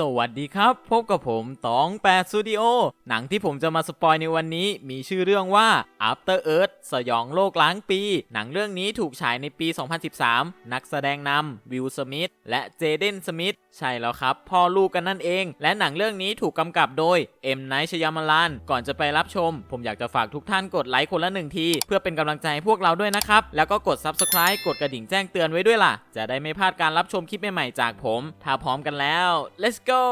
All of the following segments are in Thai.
สวัสดีครับ พบกับผมตองแปดสตูดิโอ หนังที่ผมจะมาสปอยในวันนี้มีชื่อเรื่องว่า After Earth สยองโลกล้างปี หนังเรื่องนี้ถูกฉายในปี 2013 นักแสดงนำวิลสมิธและเจเดนสมิธใช่แล้วครับ พ่อลูกกันนั่นเอง และหนังเรื่องนี้ถูกกำกับโดยเอ็มไนชยามาลาน ก่อนจะไปรับชม ผมอยากจะฝากทุกท่านกดไลค์คนละหนึ่งที เพื่อเป็นกำลังใจให้พวกเราด้วยนะครับ แล้วก็กด Subscribe กดกระดิ่งแจ้งเตือนไว้ด้วยล่ะ จะได้ไม่พลาดการรับชมคลิปใหม่ๆจากผม ถ้าพร้อมกันแล้ว let's go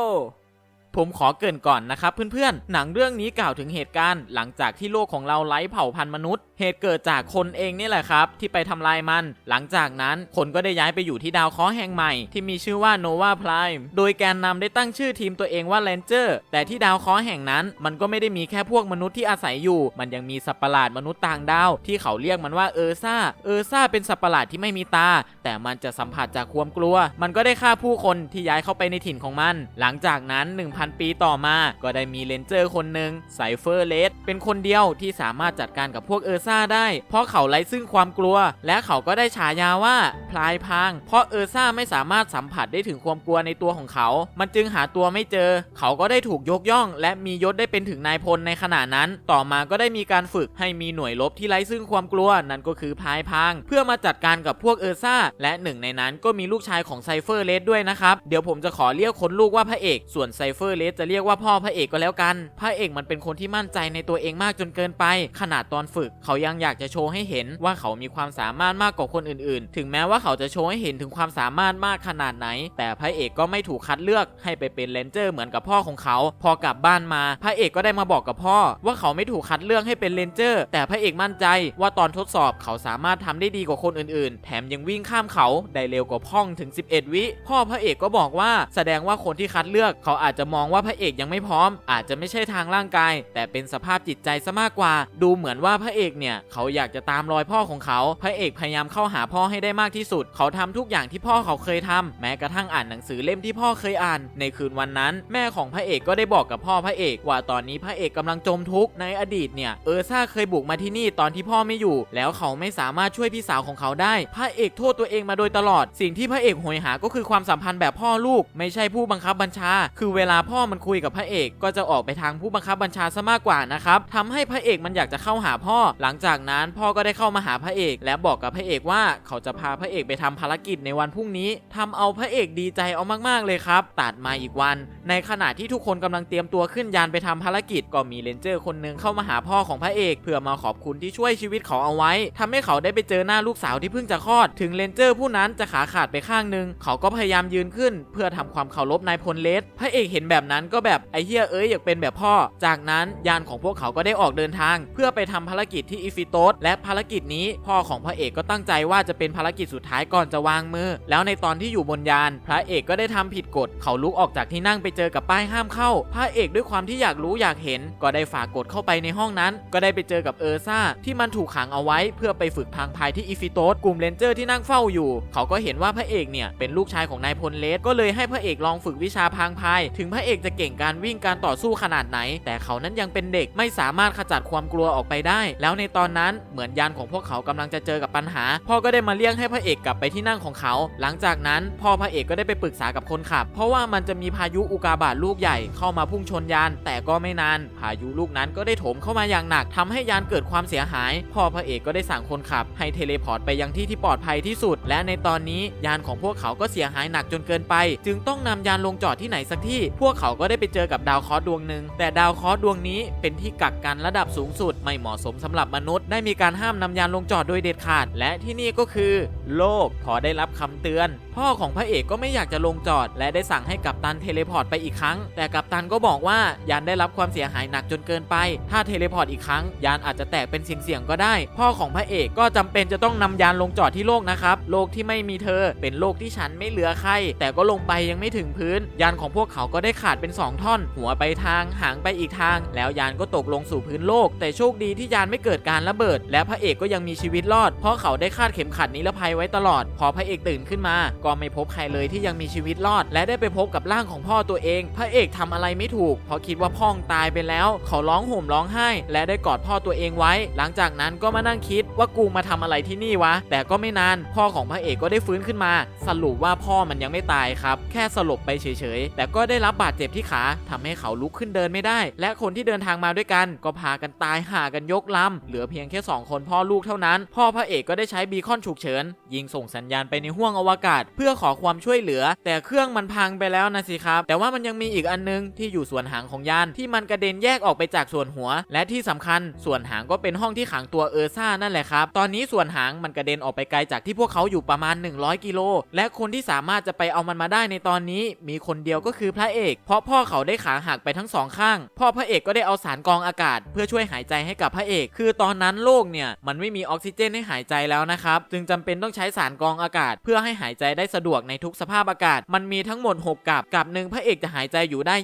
ผมขอเกินก่อนนะครับเพื่อนๆ หนังเรื่องนี้กล่าวถึงเหตุการณ์ หลังจากที่โลกของเราไร้เผ่าพันธุ์มนุษย์เหตุเกิดจากคนเองนี่แหละครับ ที่ไปทำลายมัน หลังจากนั้นคนก็ได้ย้ายไปอยู่ที่ดาวเคราะห์แห่งใหม่ ที่มีชื่อว่าโนวาพลายโดยแกนนำได้ตั้งชื่อทีมตัวเองว่าแลนเจอร์ แต่ที่ดาวเคราะห์แห่งนั้นมันก็ไม่ได้มีแค่พวกมนุษย์ที่อาศัยอยู่ มันยังมีสัตว์ประหลาดมนุษย์ต่างดาว ที่เขาเรียกมันว่าเออซ่า เออซ่าเป็นสัตว์ประหลาดที่ไม่มีตา แต่มันจะสัมผัสจากความกลัว มันก็ได้ฆ่าผู้คนที่ย้ายเข้าไปในถิ่นของมัน หลังจากนั้น 1,000 ปีต่อมา ก็ได้มีเลนเจอร์คนหนึ่งไซเฟอร์เลสเป็นคนเดียวที่สามารถจัดการกับพวกเออซ่าได้ เพราะเขาไร้ซึ่งความกลัว และเขาก็ได้ฉายาว่าพลายพราง เพราะเออร์ซ่าไม่สามารถสัมผัสได้ถึงความกลัวในตัวของเขา มันจึงหาตัวไม่เจอ เขาก็ได้ถูกยกย่อง และมียศได้เป็นถึงนายพลในขณะนั้น ต่อมาก็ได้มีการฝึกให้มีหน่วยรบที่ไร้ซึ่งความกลัว นั่นก็คือพลายพราง เพื่อมาจัดการกับพวกเออร์ซ่า และหนึ่งในนั้นก็มีลูกชายของไซเฟอร์เลสด้วยนะครับ เดี๋ยวผมจะขอเรียกคนลูกว่าพระเอก ส่วนไซเฟอร์เลสจะเรียกว่าพ่อพระเอกก็แล้วกัน พระเอกมันเป็นคนที่มั่นใจในตัวเองมากจนเกินไป ขนาดตอนฝึกเขาายังอยากจะโชว์ให้เห็นว่าเขามีความสามารถมากกว่าคนอื่นๆ ถึงแม้ว่าเขาจะโชว์ให้เห็นถึงความสามารถมากขนาดไหน แต่พระเอกก็ไม่ถูกคัดเลือกให้ไปเป็นเลนเจอร์เหมือนกับพ่อของเขา พอกลับบ้านมา พระเอกก็ได้มาบอกกับพ่อ ว่าเขาไม่ถูกคัดเลือกให้เป็นเลนเจอร์ แต่พระเอกมั่นใจว่าตอนทดสอบเขาสามารถทำได้ดีกว่าคนอื่นๆ แถมยังวิ่งข้ามเขาได้เร็วกว่าพ่องถึง 11 วิ พ่อพระเอกก็บอกว่าแสดงว่าคนที่คัดเลือก เขาอาจจะมองว่าพระเอกยังไม่พร้อม อาจจะไม่ใช่ทางร่างกาย แต่เป็นสภาพจิตใจซะมากกว่า ดูเหมือนว่าพระเอกเนี่ยเขาอยากจะตามรอยพ่อของเขา พระเอกพยายามเข้าหาพ่อให้ได้มากที่สุด เขาทำทุกอย่างที่พ่อเขาเคยทำแม้กระทั่งอ่านหนังสือเล่มที่พ่อเคยอ่าน ในคืนวันนั้น แม่ของพระเอกก็ได้บอกกับพ่อพระเอกว่าตอนนี้พระเอกกำลังจมทุกข์ในอดีตเนี่ยเออซ่าเคยบุกมาที่นี่ตอนที่พ่อไม่อยู่ แล้วเขาไม่สามารถช่วยพี่สาวของเขาได้ พระเอกโทษตัวเองมาโดยตลอด สิ่งที่พระเอกโหยหาก็คือความสัมพันธ์แบบพ่อลูก ไม่ใช่ผู้บังคับบัญชา คือเวลาพ่อมันคุยกับพระเอก ก็จะออกไปทางผู้บังคับบัญชาซะมากกว่านะครับทำให้พระเอกมันอยากจะเข้าหาพ่อหลังงจากนั้นพ่อก็ได้เข้ามาหาพระเอก และบอกกับพระเอกว่าเขาจะพาพระเอกไปทำภารกิจในวันพรุ่งนี้ทำเอาพระเอกดีใจเอามากๆเลยครับ ตัดมาอีกวัน ในขณะที่ทุกคนกำลังเตรียมตัวขึ้นยานไปทำภารกิจ ก็มีเลนเจอร์คนหนึงเข้ามาหาพ่อของพระเอกเพื่อมาขอบคุณที่ช่วยชีวิตเขาเอาไว้ทำให้เขาได้ไปเจอหน้าลูกสาวที่เพิ่งจะคลอด ถึงเลนเจอร์ผู้นั้นจะขาขาดไปข้างหนึง เขาก็พยายามยืนขึ้น เพื่อทำความเคารพนายพลเลสพระเอกเห็นแบบนั้นก็แบบไอ้เฮียเอ้ยอยากเป็นแบบพ่อ จากนั้นยานของพวกเขาก็ได้ออกเดินทาง เพื่อไปทำภารกิจที่อิฟิโตสและภารกิจนี้พ่อของพระเอกก็ตั้งใจว่าจะเป็นภารกิจสุดท้ายก่อนจะวางมือ แล้วในตอนที่อยู่บนยาน พระเอกก็ได้ทำผิดกฎ เขาลุกออกจากที่นั่งไปเจอกับป้ายห้ามเข้า พระเอกด้วยความที่อยากรู้อยากเห็น ก็ได้ฝากกฎเข้าไปในห้องนั้น ก็ได้ไปเจอกับเออร์ซ่าที่มันถูกขังเอาไว้ เพื่อไปฝึกพรางพายที่อิฟิโตสกลุ่มเลนเจอร์ที่นั่งเฝ้าอยู่ เขาก็เห็นว่าพระเอกเนี่ยเป็นลูกชายของนายพลเลสก็เลยให้พระเอกลองฝึกวิชาพรางพาย ถึงพระเอกจะเก่งการวิ่งการต่อสู้ขนาดไหน แต่เขานั้นยังเป็นเด็กไม่สามารถขจัดความกลัวออกไปได้ แล้วในตอนนั้นเหมือนยานของพวกเขากำลังจะเจอกับปัญหา พ่อก็ได้มาเรียกให้พระเอกกลับไปที่นั่งของเขา หลังจากนั้นพ่อพระเอกก็ได้ไปปรึกษากับคนขับ เพราะว่ามันจะมีพายุอุกาบาตลูกใหญ่เข้ามาพุ่งชนยาน แต่ก็ไม่นาน พายุลูกนั้นก็ได้โถมเข้ามาอย่างหนักทำให้ยานเกิดความเสียหาย พ่อพระเอกก็ได้สั่งคนขับ ให้เทเลพอร์ตไปยังที่ที่ปลอดภัยที่สุด และในตอนนี้ยานของพวกเขาก็เสียหายหนักจนเกินไป จึงต้องนำยานลงจอดที่ไหนสักที่ พวกเขาก็ได้ไปเจอกับดาวเคราะห์ดวงหนึ่งแต่ดาวเคราะห์ดวงนี้เป็นที่กักกันระดับสูงสุดไม่เหมาะสมสำหรับมนุษย์ได้มีการห้ามนำยานลงจอดโดยเด็ดขาด และที่นี่ก็คือ โลกพอได้รับคำเตือน พ่อของพระเอกก็ไม่อยากจะลงจอด และได้สั่งให้กัปตันเทเลพอร์ตไปอีกครั้ง แต่กัปตันก็บอกว่ายานได้รับความเสียหายหนักจนเกินไป ถ้าเทเลพอร์ตอีกครั้ง ยานอาจจะแตกเป็นเสี่ยงๆก็ได้ พ่อของพระเอกก็จำเป็นจะต้องนำยานลงจอดที่โลกนะครับโลกที่ไม่มีเธอ เป็นโลกที่ฉันไม่เหลือใครแต่ก็ลงไปยังไม่ถึงพื้น ยานของพวกเขาก็ได้ขาดเป็น 2 ท่อน หัวไปทางหางไปอีกทาง แล้วยานก็ตกลงสู่พื้นโลก แต่โชคดีที่ยานไม่เกิดการานระเบิด และพระเอกก็ยังมีชีวิตรอด เพราะเขาได้คาดเข็มขัดนิรภัยไว้ตลอด พอพระเอกตื่นขึ้นมา ก็ไม่พบใครเลยที่ยังมีชีวิตรอด และได้ไปพบกับร่างของพ่อตัวเอง พระเอกทำอะไรไม่ถูก เพราะคิดว่าพ่องตายไปแล้ว เขาร้องห่มร้องไห้ และได้กอดพ่อตัวเองไว้ หลังจากนั้นก็มานั่งคิดว่ากูมาทำอะไรที่นี่วะ แต่ก็ไม่นาน พ่อของพระเอกก็ได้ฟื้นขึ้นมา สรุปว่าพ่อมันยังไม่ตายครับ แค่สลบไปเฉยๆ แต่ก็ได้รับบาดเจ็บที่ขาทำให้เขาลุกขึ้นเดินไม่ได้ และคนที่เดินทางมาด้วยกัน ก็พากันตายห่ากันยกลำเหลือเพียงแค่สองคนพ่อลูกเท่านั้น พ่อพระเอกก็ได้ใช้บีคอนฉุกเฉิน ยิงส่งสัญญาณไปในห้วงอวกาศ เพื่อขอความช่วยเหลือ แต่เครื่องมันพังไปแล้วนะสิครับ แต่ว่ามันยังมีอีกอันนึงที่อยู่ส่วนหางของยานที่มันกระเด็นแยกออกไปจากส่วนหัว และที่สำคัญส่วนหางก็เป็นห้องที่ขังตัวเออร์ซ่านั่นแหละครับ ตอนนี้ส่วนหางมันกระเด็นออกไปไกลจากที่พวกเขาอยู่ประมาณ 100 กิโล และคนที่สามารถจะไปเอามันมาได้ในตอนนี้ มีคนเดียวก็คือพระเอก เพราะพ่อเขาได้ขาหักไปทั้งสองข้าง พ่อพระเอกก็ได้เอาสารกองอากาศ เพื่อช่วยหายใจให้กับพระเอก คือตอนนั้นโลกเนี่ยมันไม่มีออกซิเจนให้หายใจแล้วนะครับ จึงจำเป็นต้องใช้สารกรองอากาศ เพื่อให้หายใจได้สะดวกในทุกสภาพอากาศ มันมีทั้งหมด 6 กับ กับหนึ่งพระเอกจะหายใจอยู่ได้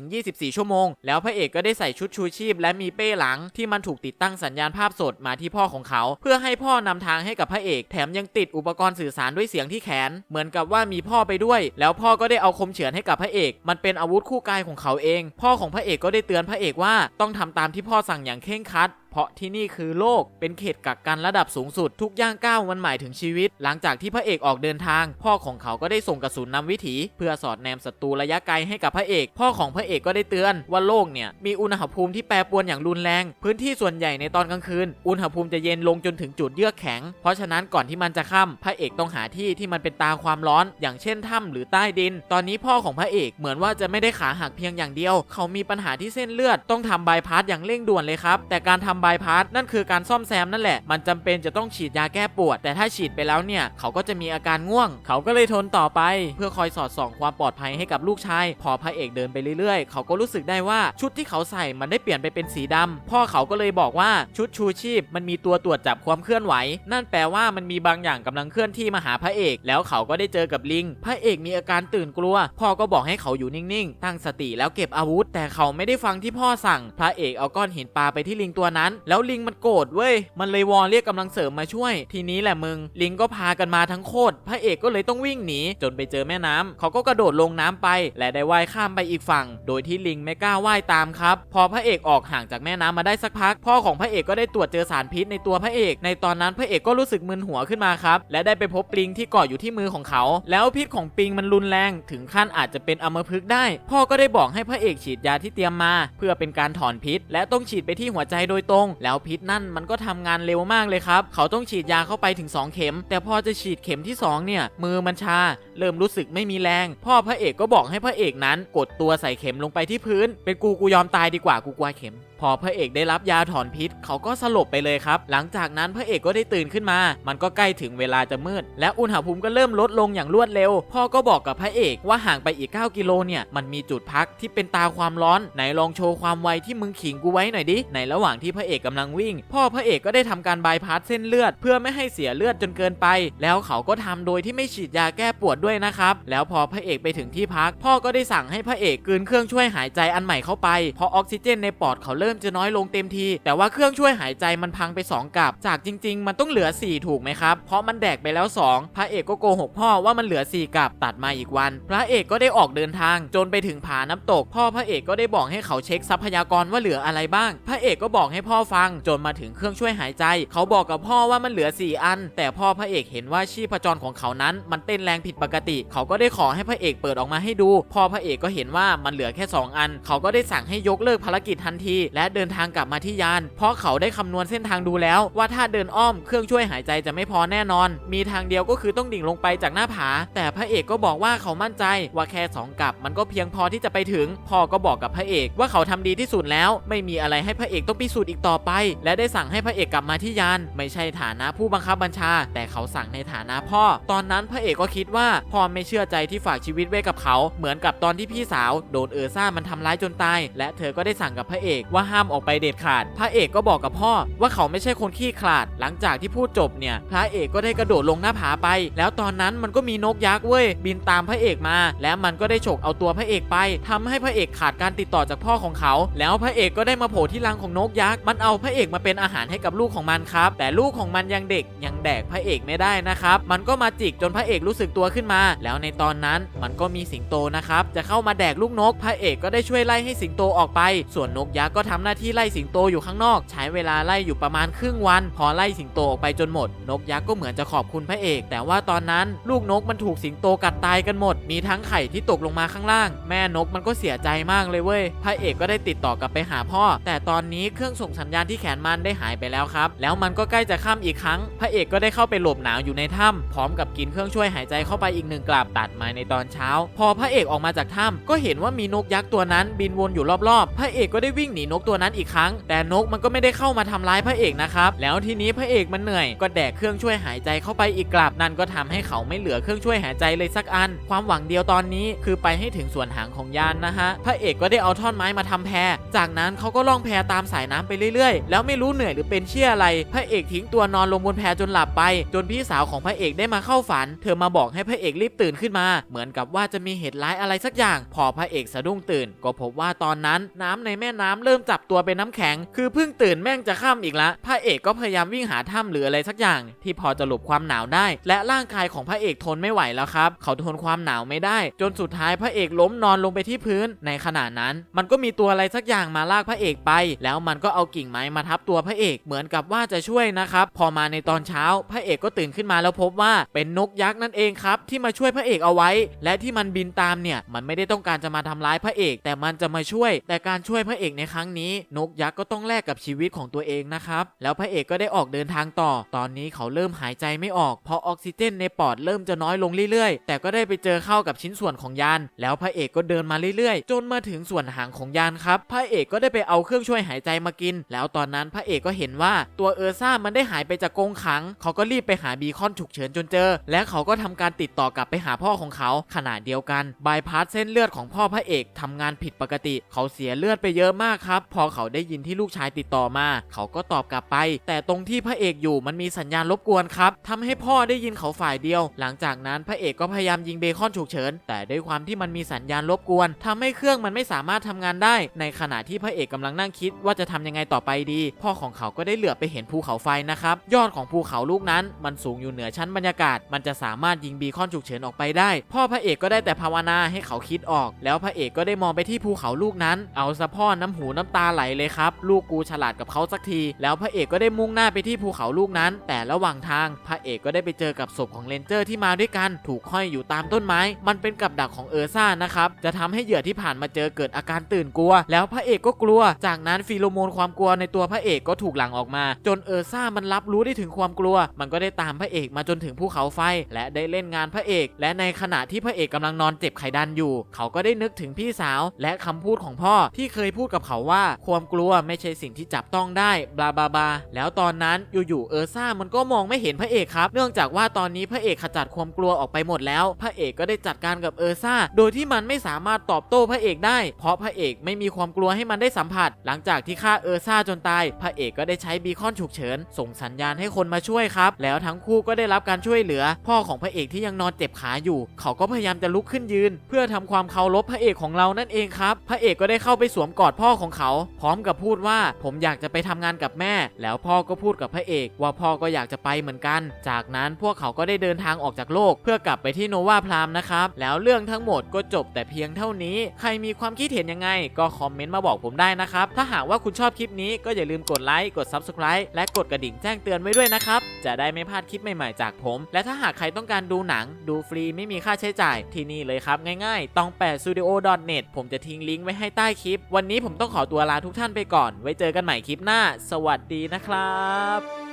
20-24 ชั่วโมง แล้วพระเอกก็ได้ใส่ชุดชูชีพ และมีเป้หลังที่มันถูกติดตั้งสัญญาณภาพสดมาที่พ่อของเขา เพื่อให้พ่อนำทางให้กับพระเอก แถมยังติดอุปกรณ์สื่อสารด้วยเสียงที่แขน เหมือนกับว่ามีพ่อไปด้วย แล้วพ่อก็ได้เอาคมเฉือนให้กับพระเอก มันเป็นอาวุธคู่กายของเขาเอง พ่อของพระเอกก็ได้เตือนพระเอกว่าต้องทำตามที่พ่อสั่งอย่างเคร่งครัด เพราะที่นี่คือโลกเป็นเขตกักกันระดับสูงสุด ทุกย่างก้าวมันหมายถึงชีวิต หลังจากที่พระเอกออกเดินทาง พ่อของเขาก็ได้ส่งกระสุนนำวิถี เพื่อสอดแนมศัตรูระยะไกลให้กับพระเอก พ่อของพระเอกก็ได้เตือนว่าโลกเนี่ยมีอุณหภูมิที่แปรปรวนอย่างรุนแรง พื้นที่ส่วนใหญ่ในตอนกลางคืน อุณหภูมิจะเย็นลงจนถึงจุดเยือกแข็ง เพราะฉะนั้นก่อนที่มันจะค่ำพระเอกต้องหาที่ที่มันเป็นตาความร้อน อย่างเช่นถ้ำหรือใต้ดิน ตอนนี้พ่อของพระเอกเหมือนว่าจะไม่ได้ขาหักเพียงอย่างเดียว เขามีปัญหาที่เส้นเลือดต้องทำบายพาสอย่างเร่งด่วนเลยครับแต่การทำบายพาสนั่นคือการซ่อมแซมนั่นแหละ มันจำเป็นจะต้องฉีดยาแก้ปวด แต่ถ้าฉีดไปแล้วเนี่ย เขาก็จะมีอาการง่วง เขาก็เลยทนต่อไป เพื่อคอยสอดส่องความปลอดภัยให้กับลูกชาย พอพระเอกเดินไปเรื่อยๆ เขาก็รู้สึกได้ว่าชุดที่เขาใส่มันได้เปลี่ยนไปเป็นสีดำพ่อเขาก็เลยบอกว่าชุดชูชีพ มันมีตัวตรวจจับความเคลื่อนไหว นั่นแปลว่ามันมีบางอย่างกำลังเคลื่อนที่มาหาพระเอก แล้วเขาก็ได้เจอกับลิง พระเอกมีอาการตื่นกลัว พ่อก็บอกให้เขาอยู่นิ่งๆ ตั้งสติแล้วเก็บอาวุธ แต่เขาไม่ได้ฟังที่พ่อสั่ง พระเอกเอาก้อนหินปาไปที่ลิงตัวนั้นแล้วลิงมันโกรธเว้ย มันเลยวอนเรียกกำลังเสริมมาช่วย ทีนี้แหละมึง ลิงก็พากันมาทั้งโคตร พระเอกก็เลยต้องวิ่งหนีจนไปเจอแม่น้ำเขาก็กระโดดลงน้ำไป และได้ว่ายข้ามไปอีกฝั่ง โดยที่ลิงไม่กล้าว่ายตามครับ พอพระเอกออกห่างจากแม่น้ำมาได้สักพัก พ่อของพระเอกก็ได้ตรวจเจอสารพิษในตัวพระเอก ในตอนนั้นพระเอกก็รู้สึกมึนหัวขึ้นมาครับ และได้ไปพบปลิงที่เกาะอยู่ที่มือของเขา แล้วพิษของปลิงมันรุนแรง ถึงขั้นอาจจะเป็นอัมพฤกษ์ได้ พ่อก็ได้บอกให้พระเอกฉีดยาที่เตรียมมา เพื่อเป็นการถอนพิษ และต้องฉีดไปที่หัวใจโดยตรงแล้วพิษนั่นมันก็ทำงานเร็วมากเลยครับ เขาต้องฉีดยาเข้าไปถึง 2 เข็ม แต่พอจะฉีดเข็มที่ 2 เนี่ย มือมันชา เริ่มรู้สึกไม่มีแรง พ่อพระเอกก็บอกให้พระเอกนั้น กดตัวใส่เข็มลงไปที่พื้น เป็นกูกูยอมตายดีกว่ากูกลัวเข็ม อพระเอกได้รับยาถอนพิษ เขาก็สลบไปเลยครับ หลังจากนั้นพระเอกก็ได้ตื่นขึ้นมา มันก็ใกล้ถึงเวลาจะมืด และอุณหภูมิก็เริ่มลดลงอย่างรวดเร็ว พ่อก็บอกกับพระเอกว่าห่างไปอีก 9 กิโลเนี่ย มันมีจุดพักที่เป็นตาความร้อน ไหนลองโชว์ความไวที่มึงขิงกูไว้หน่อยดิ ในระหว่างที่พระเอกกำลังวิ่ง พ่อพระเอกก็ได้ทำการบายพาสเส้นเลือด เพื่อไม่ให้เสียเลือดจนเกินไป แล้วเขาก็ทำโดยที่ไม่ฉีดยาแก้ปวดด้วยนะครับ แล้วพอพระเอกไปถึงที่พัก พ่อก็ได้สั่งให้พระเอกกืนเครื่องช่วยหายใจอันใหม่เข้าไป เพราะออกซิเจนในปอดเขาเริ่มจะน้อยลงเต็มที แต่ว่าเครื่องช่วยหายใจมันพังไป 2 กับ จากจริง ๆ มันต้องเหลือ 4 ถูกไหมครับ เพราะมันแดกไปแล้ว 2 พระเอกก็โกหกพ่อว่ามันเหลือ 4 กับ ตัดมาอีกวัน พระเอกก็ได้ออกเดินทาง จนไปถึงผาน้ำตก พ่อพระเอกก็ได้บอกให้เขาเช็คทรัพยากรว่าเหลืออะไรบ้าง พระเอกก็บอกให้พ่อฟัง จนมาถึงเครื่องช่วยหายใจ เขาบอกกับพ่อว่ามันเหลือ 4 อัน แต่พ่อพระเอกเห็นว่าชีพจรของเขานั้นมันเต้นแรงผิดปกติ เขาก็ได้ขอให้พระเอกเปิดออกมาให้ดู พ่อพระเอกก็เห็นว่ามันเหลือแค่ 2 อัน เขาก็ได้สั่งให้ยกเลิกภารกิจทันทีและเดินทางกลับมาที่ยาน เพราะเขาได้คำนวณเส้นทางดูแล้ว ว่าถ้าเดินอ้อมเครื่องช่วยหายใจจะไม่พอแน่นอน มีทางเดียวก็คือต้องดิ่งลงไปจากหน้าผา แต่พระเอกก็บอกว่าเขามั่นใจว่าแค่สองกลับมันก็เพียงพอที่จะไปถึง พ่อก็บอกกับพระเอกว่าเขาทำดีที่สุดแล้ว ไม่มีอะไรให้พระเอกต้องพิสูจน์อีกต่อไป และได้สั่งให้พระเอกกลับมาที่ยานไม่ใช่ฐานะผู้บังคับบัญชา แต่เขาสั่งในฐานะพ่อ ตอนนั้นพระเอกก็คิดว่าพ่อไม่เชื่อใจที่ฝากชีวิตไว้กับเขา เหมือนกับตอนที่พี่สาว โดนเออร์ซ่ามันทำร้ายจนตาย และเธอก็ได้สั่งกับพระเอกว่าห้ามออกไปเด็ดขาด พระเอกก็บอกกับพ่อว่าเขาไม่ใช่คนขี้ขลาด หลังจากที่พูดจบเนี่ยพระเอกก็ได้กระโดดลงหน้าผาไป แล้วตอนนั้นมันก็มีนกยักษ์เว้ยบินตามพระเอกมา แล้วมันก็ได้ฉกเอาตัวพระเอกไปทำให้พระเอกขาดการติดต่อจากพ่อของเขา แล้วพระเอกก็ได้มาโผล่ที่รังของนกยักษ์มันเอาพระเอกมาเป็นอาหารให้กับลูกของมันครับ แต่ลูกของมันยังเด็กยังแดกพระเอกไม่ได้นะครับมันก็มาจิกจนพระเอกรู้สึกตัวขึ้นมา แล้วในตอนนั้นมันก็มีสิงโตนะครับจะเข้ามาแดกลูกนกพระเอกก็ได้ช่วยไล่ให้สิงโตออกไป ส่วนนกยักษ์ก็ททำหน้าที่ไล่สิงโตอยู่ข้างนอก ใช้เวลาไล่อยู่ประมาณครึ่งวัน พอไล่สิงโตออกไปจนหมด นกยักษ์ก็เหมือนจะขอบคุณพระเอก แต่ว่าตอนนั้นลูกนกมันถูกสิงโตกัดตายกันหมด มีทั้งไข่ที่ตกลงมาข้างล่าง แม่นกมันก็เสียใจมากเลยเว้ย พระเอกก็ได้ติดต่อกลับไปหาพ่อ แต่ตอนนี้เครื่องส่งสัญญาณที่แขนมันได้หายไปแล้วครับ แล้วมันก็ใกล้จะค่ำอีกครั้ง พระเอกก็ได้เข้าไปหลบหนาวอยู่ในถ้ำพร้อมกับกินเครื่องช่วยหายใจเข้าไปอีกหนึ่งกลับตัดมาในตอนเช้า พอพระเอกออกมาจากถ้ำก็เห็นว่ามีนกยักษ์ตัวนั้นบินวนอยู่รอบๆ พระเอกก็ได้วิ่งหนีนกตัวนั้นอีกครั้ง แต่นกมันก็ไม่ได้เข้ามาทำร้ายพระเอกนะครับ แล้วทีนี้พระเอกมันเหนื่อย ก็แดกเครื่องช่วยหายใจเข้าไปอีกกลับ นั่นก็ทำให้เขาไม่เหลือเครื่องช่วยหายใจเลยสักอัน ความหวังเดียวตอนนี้คือไปให้ถึงส่วนหางของยานนะฮะ พระเอกก็ได้เอาท่อนไม้มาทำแพ จากนั้นเขาก็ล่องแพตามสายน้ำไปเรื่อยๆ แล้วไม่รู้เหนื่อยหรือเป็นเชี่ยอะไร พระเอกทิ้งตัวนอนลงบนแพจนหลับไป จนพี่สาวของพระเอกได้มาเข้าฝัน เธอมาบอกให้พระเอกรีบตื่นขึ้นมา เหมือนกับว่าจะมีเหตุร้ายอะไรสักอย่าง พอพระเอกสะดุ้งตื่น ก็พบว่าตอนนั้นน้ำในแม่น้ำเริ่มจับตัวเป็นน้ำแข็ง คือเพิ่งตื่นแม่งจะค่ำอีกละพระเอกก็พยายามวิ่งหาถ้ำหรืออะไรสักอย่าง ที่พอจะหลบความหนาวได้ และร่างกายของพระเอกทนไม่ไหวแล้วครับ เขาทนความหนาวไม่ได้ จนสุดท้ายพระเอกล้มนอนลงไปที่พื้น ในขณะนั้น มันก็มีตัวอะไรสักอย่างมาลากพระเอกไป แล้วมันก็เอากิ่งไม้มาทับตัวพระเอก เหมือนกับว่าจะช่วยนะครับ พอมาในตอนเช้า พระเอกก็ตื่นขึ้นมาแล้วพบว่าเป็นนกยักษ์นั่นเองครับ ที่มาช่วยพระเอกเอาไว้ และที่มันบินตามเนี่ย มันไม่ได้ต้องการจะมาทำร้ายพระเอก แต่มันจะมาช่วย แต่การช่วยพระเอกในครั้งนี้นกยักษ์ก็ต้องแลกกับชีวิตของตัวเองนะครับ แล้วพระเอกก็ได้ออกเดินทางต่อ ตอนนี้เขาเริ่มหายใจไม่ออก เพราะออกซิเจนในปอดเริ่มจะน้อยลงเรื่อยๆ แต่ก็ได้ไปเจอเข้ากับชิ้นส่วนของยาน แล้วพระเอกก็เดินมาเรื่อยๆ จนมาถึงส่วนหางของยานครับ พระเอกก็ได้ไปเอาเครื่องช่วยหายใจมากิน แล้วตอนนั้นพระเอกก็เห็นว่าตัวเออร์ซ่ามันได้หายไปจากกรงขัง เขาก็รีบไปหาบีคอนฉุกเฉินจนเจอ และเขาก็ทำการติดต่อกลับไปหาพ่อของเขา ขณะเดียวกันบายพาสเส้นเลือดของพ่อพระเอกทำงานผิดปกติ เขาเสียเลือดไปเยอะมากครับพอเขาได้ยินที่ลูกชายติดต่อมา เขาก็ตอบกลับไป แต่ตรงที่พระเอกอยู่มันมีสัญญาณรบกวนครับทำให้พ่อได้ยินเขาฝ่ายเดียว หลังจากนั้นพระเอกก็พยายามยิงเบคอนฉุกเฉิน แต่ด้วยความที่มันมีสัญญาณรบกวนทำให้เครื่องมันไม่สามารถทำงานได้ ในขณะที่พระเอกกำลังนั่งคิดว่าจะทำยังไงต่อไปดี พ่อของเขาก็ได้เหลือบไปเห็นภูเขาไฟนะครับ ยอดของภูเขาลูกนั้น มันสูงอยู่เหนือชั้นบรรยากาศ มันจะสามารถยิงเบคอนฉุกเฉินออกไปได้ พ่อพระเอกก็ได้แต่ภาวนาให้เขาคิดออก แล้วพระเอกก็ได้มองไปที่ภูเขาลูกนั้น เอาสะพ่อน้ำหูน้ำตาไหลเลยครับ ลูกกูฉลาดกับเขาสักที แล้วพระเอกก็ได้มุ่งหน้าไปที่ภูเขาลูกนั้น แต่ระหว่างทาง พระเอกก็ได้ไปเจอกับศพของเลนเจอร์ที่มาด้วยกัน ถูกห้อยอยู่ตามต้นไม้ มันเป็นกับดักของเออร์ซ่านะครับ จะทำให้เหยื่อที่ผ่านมาเจอเกิดอาการตื่นกลัว แล้วพระเอกก็กลัว จากนั้นฟีโรโมนความกลัวในตัวพระเอกก็ถูกหลั่งออกมา จนเออร์ซ่ามันรับรู้ได้ถึงความกลัว มันก็ได้ตามพระเอกมาจนถึงภูเขาไฟ และได้เล่นงานพระเอก และในขณะที่พระเอกกำลังนอนเจ็บไขดันอยู่ เขาก็ได้นึกถึงพี่สาว และคำพูดของพ่อที่เคยพูดกับเขาว่าความกลัวไม่ใช่สิ่งที่จับต้องได้บลาบาบาแล้วตอนนั้นอยู่ๆเออร์ซ่ามันก็มองไม่เห็นพระเอกครับ เนื่องจากว่าตอนนี้พระเอกขจัดความกลัวออกไปหมดแล้ว พระเอกก็ได้จัดการกับเออร์ซ่า โดยที่มันไม่สามารถตอบโต้พระเอกได้ เพราะพระเอกไม่มีความกลัวให้มันได้สัมผัส หลังจากที่ฆ่าเออร์ซ่าจนตาย พระเอกก็ได้ใช้บีคอนฉุกเฉิน ส่งสัญญาณให้คนมาช่วยครับ แล้วทั้งคู่ก็ได้รับการช่วยเหลือ พ่อของพระเอกที่ยังนอนเจ็บขาอยู่ เขาก็พยายามจะลุกขึ้นยืน เพื่อทำความเคารพพระเอกของเรานั่นเองครับ พระเอกก็ได้เข้าไปสวมกอดพ่อของเขาพร้อมกับพูดว่าผมอยากจะไปทำงานกับแม่ แล้วพ่อก็พูดกับพระเอก ว่าพ่อก็อยากจะไปเหมือนกัน จากนั้นพวกเขาก็ได้เดินทางออกจากโลก เพื่อกลับไปที่โนวาพรามนะครับแล้วเรื่องทั้งหมดก็จบแต่เพียงเท่านี้ ใครมีความคิดเห็นยังไง ก็คอมเมนต์มาบอกผมได้นะครับ ถ้าหากว่าคุณชอบคลิปนี้ก็อย่าลืมกดไลค์กด Subscribe และกดกระดิ่งแจ้งเตือนไว้ด้วยนะครับจะได้ไม่พลาดคลิปใหม่ๆจากผม และถ้าหากใครต้องการดูหนัง ดูฟรีไม่มีค่าใช้จ่ายที่นี่เลยครับง่ายๆต้องแปด studio net ผมจะทิ้งลิงก์ไว้ให้ใต้คลิป วันนี้ผมต้องขอตัวลาทุกท่านไปก่อน ไว้เจอกันใหม่คลิปหน้า สวัสดีนะครับ